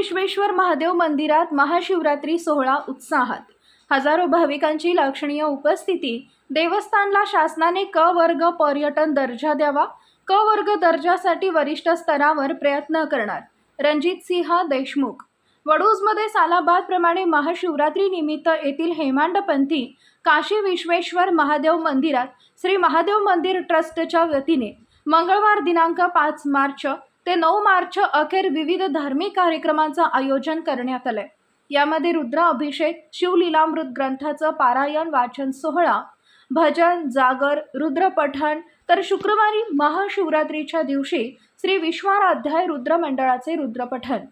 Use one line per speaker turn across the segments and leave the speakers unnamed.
विश्वेश्वर महादेव मंदिरात महाशिवरात्री सोहळा उत्साहात. हजारो भाविकांची लक्षणीय उपस्थिती. देवस्थानला शासनाने क वर्ग पर्यटन दर्जा द्यावा. क वर्ग दर्जासाठी वरिष्ठ स्तरावर प्रयत्न करणार. रणजित सिंह देशमुख. वडूजमध्ये सालाबादप्रमाणे महाशिवरात्री निमित्त येथील हेमांडपंथी काशी विश्वेश्वर महादेव मंदिरात श्री महादेव मंदिर ट्रस्टच्या वतीने मंगळवार दिनांक पाच मार्च ते नऊ मार्च अखेर विविध धार्मिक कार्यक्रमांचं आयोजन करण्यात आलंय. यामध्ये रुद्राभिषेक शिवलीलामृत ग्रंथाचं पारायण वाचन सोहळा भजन जागर रुद्रपठण तर शुक्रवारी महाशिवरात्रीच्या दिवशी श्री विश्वाराध्याय रुद्र मंडळाचे रुद्रपठण.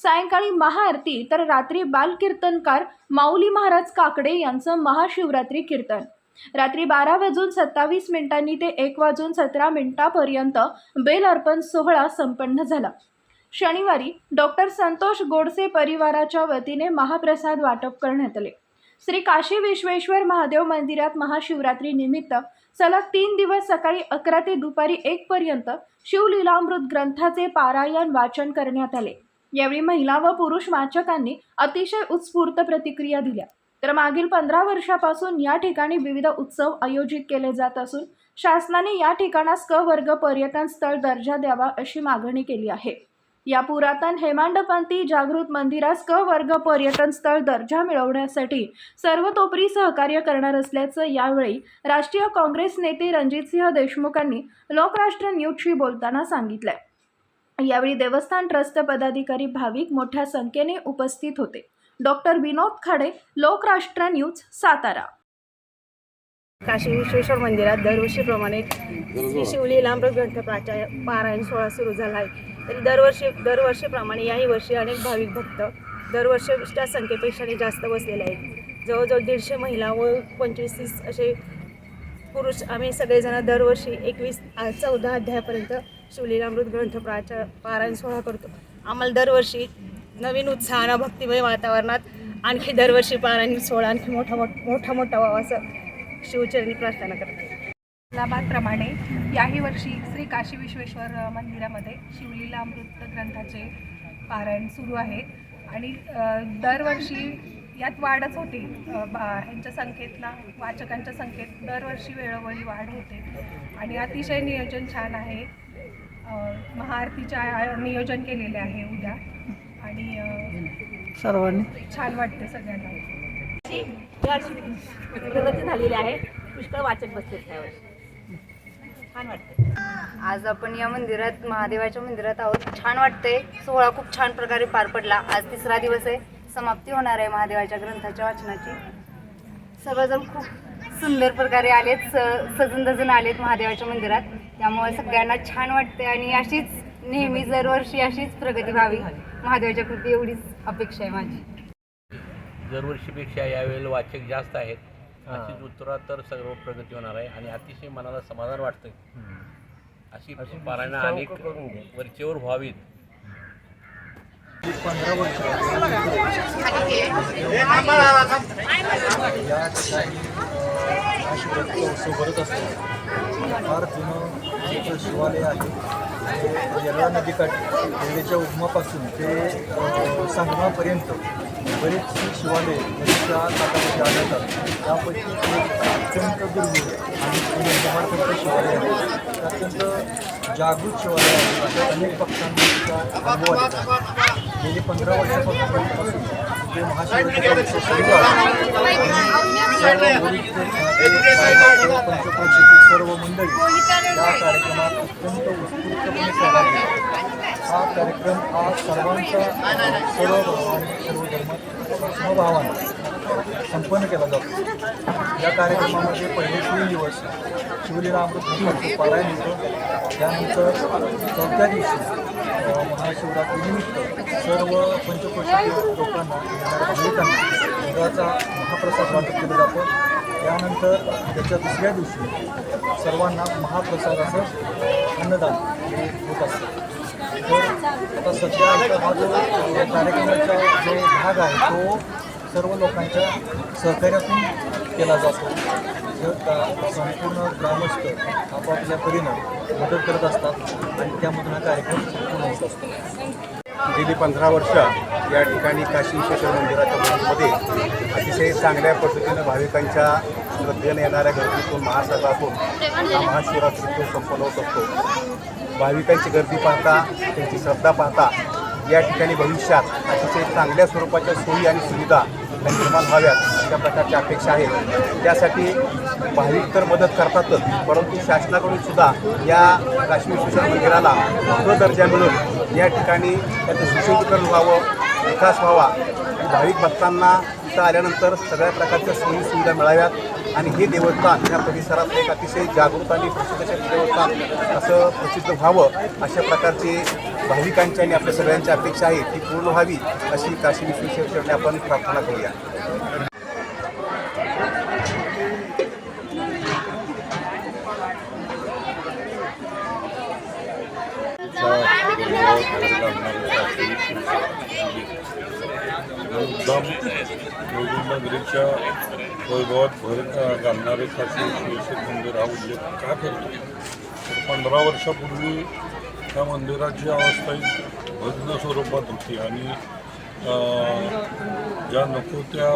सायंकाळी महाआरती तर रात्री बालकीर्तनकार माऊली महाराज काकडे यांचं महाशिवरात्री कीर्तन. रात्री बारा वाजून सत्तावीस मिनिटांनी ते एक वाजून सतरा मिनिटापर्यंत बेल अर्पण सोहळा संपन्न झाला. शनिवारी डॉक्टर संतोष गोडसे परिवाराच्या वतीने महाप्रसाद वाटप करण्यात आले. श्री काशी विश्वेश्वर महादेव मंदिरात महाशिवरात्री निमित्त सलग तीन दिवस सकाळी अकरा ते दुपारी एक पर्यंत शिवलीलामृत ग्रंथाचे पारायण वाचन करण्यात आले. यावेळी महिला व पुरुष वाचकांनी अतिशय उत्स्फूर्त प्रतिक्रिया दिल्या. तर मागील पंधरा वर्षापासून या ठिकाणी विविध उत्सव आयोजित केले जात असून शासनाने या ठिकाणास क वर्ग पर्यटन स्थळ दर्जा द्यावा अशी मागणी केली आहे. या पुरातन हेमांडपंथी जागृत मंदिरास क वर्ग पर्यटन स्थळ दर्जा मिळवण्यासाठी सर्वतोपरी सहकार्य करणार असल्याचं यावेळी राष्ट्रीय काँग्रेस नेते रणजितसिंह देशमुखांनी लोकराष्ट्र न्यूजशी बोलताना सांगितलंय. यावेळी देवस्थान ट्रस्ट पदाधिकारी भाविक मोठ्या संख्येने उपस्थित होते. Doctor Vinod Khade Lokrashtra news Satara.
Kashi Vishweshwar मंदिरात दरवर्षीप्रमाणे श्री शिवली लांबरस ग्रंथपाच्या पारायण सोहळा सुरू झाला आहे. तरी दरवर्षी दरवर्षीप्रमाणे याही वर्षी अनेक भाविक भक्त दरवर्षीच्या संख्येपेक्षाही जास्त बसलेले आहेत. जवळजवळ दीडशे महिला व पंचवीस तीस असे पुरुष आम्ही सगळेजण दरवर्षी एकवीस चौदा अध्यायापर्यंत शिवलीलामृत ग्रंथप्राच्या पारायण सोहळा करतो. आम्हाला दरवर्षी नवीन उत्साहानं भक्तिमय वातावरणात आणखी दरवर्षी पारायण सोहळा आणखी मोठा मोठ मोठा मोठा व्हावा असं शिवचरणी प्रार्थना करते
लाभाप्रमाणे याही वर्षी श्री काशी विश्वेश्वर मंदिरामध्ये शिवलीला अमृत ग्रंथाचे पारायण सुरू आहे. आणि दरवर्षी यात वाढच होते. बा- ह्यांच्या संख्येतला वाचकांच्या संख्येत दरवर्षी वेळोवेळी वाढ होते. आणि अतिशय नियोजन छान आहे. महाआरतीच्या नियोजन केलेले आहे उद्या. आणि
सर्वांनी.
छान वाटते सगळ्यांना.
प्रगती झालेली आहे. पुष्कळ वाचक बसले त्यावर्षी छान वाटते
आज आपण या मंदिरात महादेवाच्या मंदिरात आहोत. छान वाटतंय. सोहळा खूप छान प्रकारे पार पडला. आज तिसरा दिवस आहे. समाप्ती होणार आहे महादेवाच्या ग्रंथाच्या वाचनाची. सर्वजण खूप सुंदर प्रकारे आलेत. स सजून दजून आलेत महादेवाच्या मंदिरात. त्यामुळे सगळ्यांना छान वाटते आणि अशीच नेहमी दरवर्षी अशीच प्रगती व्हावी. महादेवाच्या कृती एवढीच अपेक्षा आहे माझी.
दरवर्षीपेक्षा यावेळेला वाचक जास्त आहेत. अशीच उत्तरातर सर्व प्रगती होणार आहे आणि अतिशय मनाला समाधान वाटतं अशी पारायणं अनेक वरचेवर व्हावीत.
या ठिकाणी महाशिवरात्री उत्सव भरत असतो. फार जुनं शिवालय आहे. यला येरळा नदीकाठी उगमापासून ते संगमापर्यंत बरेच शिवालय नदीच्या काठामध्ये आढळतात. त्यापैकी एक अत्यंत दुर्मिळ आणि जमाडपंत शिवालय आहे. अत्यंत जागृत शिवालय आहे. अशा अनेक पक्षांनी अनुभव आहे. गेली पंधरा वर्षापासून महाशिवरात्रीचा सुरू आहे सर्व मंडळी या कार्यक्रमात अत्यंत उत्स्फूर्तपणे सहभागी हा कार्यक्रम हा सर्वांचा सर्व भगवान सर्व धर्मात समभावाने संपन्न केला जातो. या कार्यक्रमामध्ये पहिले तीन दिवस शिवलीला अमृत पारायण होतं. त्यानंतर चौथ्या दिवशी महाशिवरात्रीनिमित्त सर्व पंचक्रोशीतील लोकांना भाविकांना दुधाचा महाप्रसाद वाटप केला जातो. त्यानंतर त्याच्या दुसऱ्या दिवशी सर्वांना महाप्रसादाचं अन्नदान होत असतं. तर आता सध्या हा जो या कार्यक्रमाचा जो भाग आहे तो सर्व लोकांच्या सहकार्यातून केला जातो. जर संपूर्ण ग्रामस्थ आपापल्या परीनं मदत करत असतात आणि त्यामधून हा कार्यक्रम पूर्ण होत असतो.
गेली पंधरा वर्ष या ठिकाणी काशी विश्वेश्वर मंदिराच्या मंदिरमध्ये अतिशय चांगल्या पद्धतीनं भाविकांच्या श्रद्धेने येणाऱ्या गर्दीतून महासागरातून हा महाशिवरात्रीतून संपन्न होत असतो. भाविकांची गर्दी पाहता त्यांची श्रद्धा पाहता या ठिकाणी भविष्यात अतिशय चांगल्या स्वरूपाच्या सोयी आणि सुविधा या निर्माण व्हाव्यात अशा प्रकारची अपेक्षा आहेत त्यासाठी भाविक तर मदत करतातच परंतु शासनाकडून सुद्धा या काश्मीर शिक्षण मंदिराला अग्र दर्जा मिळून या ठिकाणी त्याचं सुशोभीकरण व्हावं विकास व्हावा भाविक भक्तांना इथं आल्यानंतर सगळ्या प्रकारच्या सोयी सुविधा मिळाव्यात. आणि हे देवस्थान या परिसरात एक अतिशय जागृत आणि प्रसिद्ध देवस्थान असं प्रसिद्ध व्हावं अशा प्रकारची भाविकांची आणि आपल्या सगळ्यांची अपेक्षा आहे ती पूर्ण व्हावी अशी काशी विश्वेश्वरने आपण प्रार्थना करूया.
मुद्दाम वैभवात भर घालणारे काशी विश्वेश्वर मंदिर हा उल्लेख का करतो? पंधरा वर्षापूर्वी त्या मंदिराची अवस्था ही भग्न स्वरूपात होती. आणि ज्या नको त्या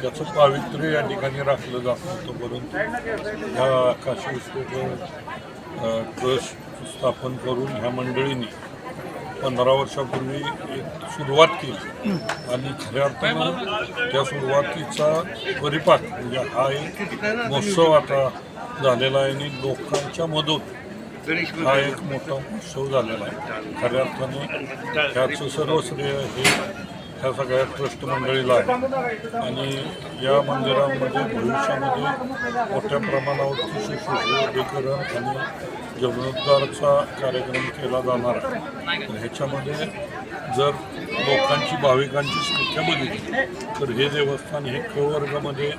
त्याचं पावित्र्य या ठिकाणी राखलं जात नव्हतं. परंतु ह्या काशी विश्वेश्वर ट्रस्ट स्थापन करून ह्या मंडळींनी पंधरा वर्षापूर्वी एक सुरुवात केली. आणि खऱ्या अर्थानं त्या सुरुवातीचा परिपाक म्हणजे हा एक महोत्सव आता झालेला आहे आणि लोकांच्या मधून हा एक मोठा उत्सव झालेला आहे. खऱ्या अर्थाने ह्याचं सर्व श्रेय हे ह्या सगळ्या ट्रस्ट मंडळीला आहे. आणि या मंदिरामध्ये भविष्यामध्ये मोठ्या प्रमाणावरती सुशोभीकरण आणि जीर्णोद्धारचा कार्यक्रम केला जाणार आहे. तर ह्याच्यामध्ये जर लोकांची भाविकांची संख्या बघितली तर हे देवस्थान हे क वर्गामध्ये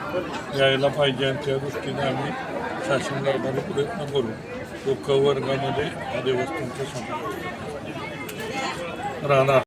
यायला पाहिजे आणि त्या दृष्टीने आम्ही शासन दरबारी प्रयत्न करू. तो क वर्गामध्ये या देवस्थानचा समावेश राहणार.